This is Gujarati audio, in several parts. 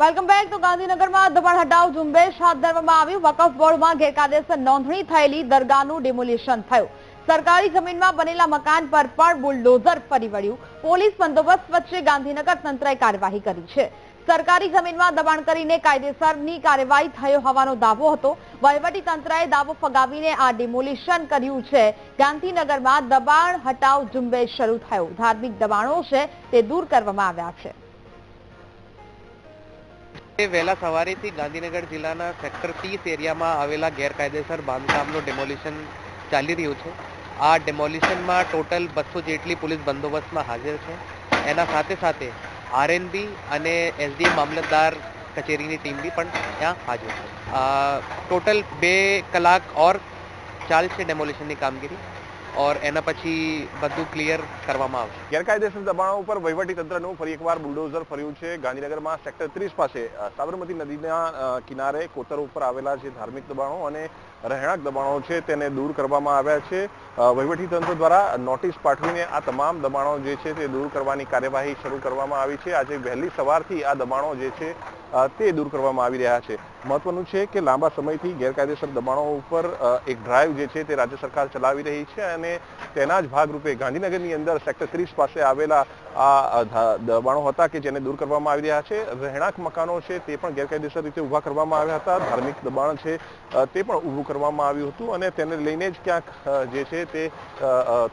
વેલકમ બેક તો ગાંધીનગરમાં દબાણ હટાવ ઝુંબેશ હાથ ધરવામાં આવ્યું. વકફ બોર્ડમાં ગેરકાયદેસર નોંધણી થયેલી દરગાહનું ડિમોલિશન થયું. સરકારી જમીનમાં બનેલા મકાન પર પણ બુલડોઝર ફરી વળ્યું. પોલીસ બંદોબસ્ત વચ્ચે ગાંધીનગર તંત્રએ કાર્યવાહી કરી છે. સરકારી જમીનમાં દબાણ કરીને કાયદેસરની કાર્યવાહી થયો હોવાનો દાવો હતો. વહીવટી તંત્રએ દાવો ફગાવીને આ ડિમોલિશન કર્યું છે. ગાંધીનગરમાં દબાણ હટાવ ઝુંબેશ શરૂ થયું. ધાર્મિક દબાણો છે તે દૂર કરવામાં આવ્યા છે. વહેલા સવારેથી ગાંધીનગર જિલ્લાના સેક્ટર ત્રીસ એરિયામાં આવેલા ગેરકાયદેસર બાંધકામનું ડેમોલિશન ચાલી રહ્યું છે. આ ડેમોલિશનમાં ટોટલ બસો જેટલી પોલીસ બંદોબસ્તમાં હાજર છે. એના સાથે સાથે આરએનબી અને એસડીએમ મામલતદાર કચેરીની ટીમ બી પણ ત્યાં હાજર છે. ટોટલ બે કલાક ઓર ચાલશે ડેમોલિશનની કામગીરી. ઓર એના પછી બધું ક્લિયર કરવામાં આવશે. ગેરકાયદેસર દબાણો ઉપર વહીવટી તંત્રનું ફરી એકવાર બુલડોઝર ફર્યું છે. ગાંધીનગરમાં સેક્ટર ત્રીસ પાસે સાબરમતી નદીના કિનારે કોતર ઉપર આવેલા જે ધાર્મિક દબાણો અને રહેણાંક દબાણો છે તેને દૂર કરવામાં આવ્યા છે. વહીવટીતંત્ર વહીવટી તંત્ર દ્વારા નોટિસ પાઠવીને આ તમામ દબાણો જે છે તે દૂર કરવાની કાર્યવાહી શરૂ કરવામાં આવી છે. આજે વહેલી સવારથી આ દબાણો જે છે તે દૂર કરવામાં આવી રહ્યા છે. મહત્વનું છે કે લાંબા સમયથી ગેરકાયદેસર દબાણો ઉપર એક ડ્રાઈવ જે છે તે રાજ્ય સરકાર ચલાવી રહી છે અને તેના જ ભાગરૂપે ગાંધીનગરની અંદર સેક્ટર ત્રીસ પાસે આવેલા આ દબાણો હતા કે જેને દૂર કરવામાં આવી રહ્યા છે. રહેણાંક મકાનો છે તે પણ ગેરકાયદેસર રીતે ઊભા કરવામાં આવ્યા હતા. ધાર્મિક દબાણ છે તે પણ ઊભું કરવામાં આવ્યું હતું અને તેને લઈને જ ક્યાંક જે છે તે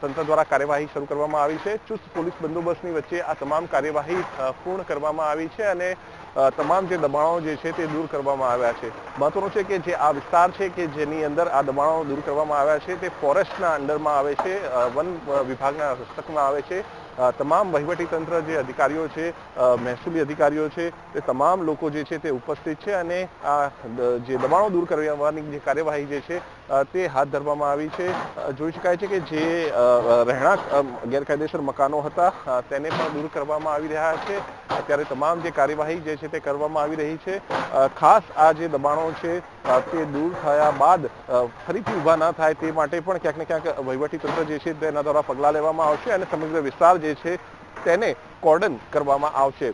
તંત્ર દ્વારા કાર્યવાહી શરૂ કરવામાં આવી છે. ચુસ્ત પોલીસ બંદોબસ્તની વચ્ચે આ તમામ કાર્યવાહી પૂર્ણ કરવામાં આવી છે અને તમામ જે દબાણો જે છે તે દૂર કરવામાં આવ્યા છે. મહત્વનું છે કે જે આ વિસ્તાર છે કે જેની અંદર આ દબાણો દૂર કરવામાં આવ્યા છે તે ફોરેસ્ટના અંડરમાં આવે છે વન વિભાગના હસ્તકમાં આવે છે. તમામ તંત્ર જે અધિકારીઓ છે મહેસૂલી અધિકારીઓ છે, તે તમામ લોકો જે છે તે ઉપસ્થિત છે અને આ જે દબાણો દૂર કરવાની જે કાર્યવાહી જે છે તે હાથ ધરવામાં આવી છે. જોઈ શકાય છે કે જે રહેણાંક ગેરકાયદેસર મકાનો હતા તેને પણ દૂર કરવામાં આવી રહ્યા છે. અત્યારે તમામ જે કાર્યવાહી જે છે તે કરવામાં આવી રહી છે. ખાસ આ જે દબાણો છે તે દૂર થયા બાદ ફરીથી ઊભા ના થાય તે માટે પણ ક્યાંક ને ક્યાંક વહીવટી તંત્ર જે છે તેના દ્વારા પગલાં લેવામાં આવશે અને સમગ્ર વિસ્તાર જે છે તેને કોર્ડન કરવામાં આવશે.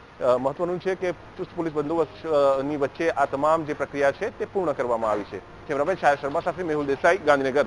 મહત્વનું છે કે ચુસ્ત પોલીસ બંદોબસ્તની વચ્ચે આ તમામ જે પ્રક્રિયા છે તે પૂર્ણ કરવામાં આવી છે. કેમેરામેન છાયા શર્મા સાથે મેહુલ દેસાઈ, ગાંધીનગર.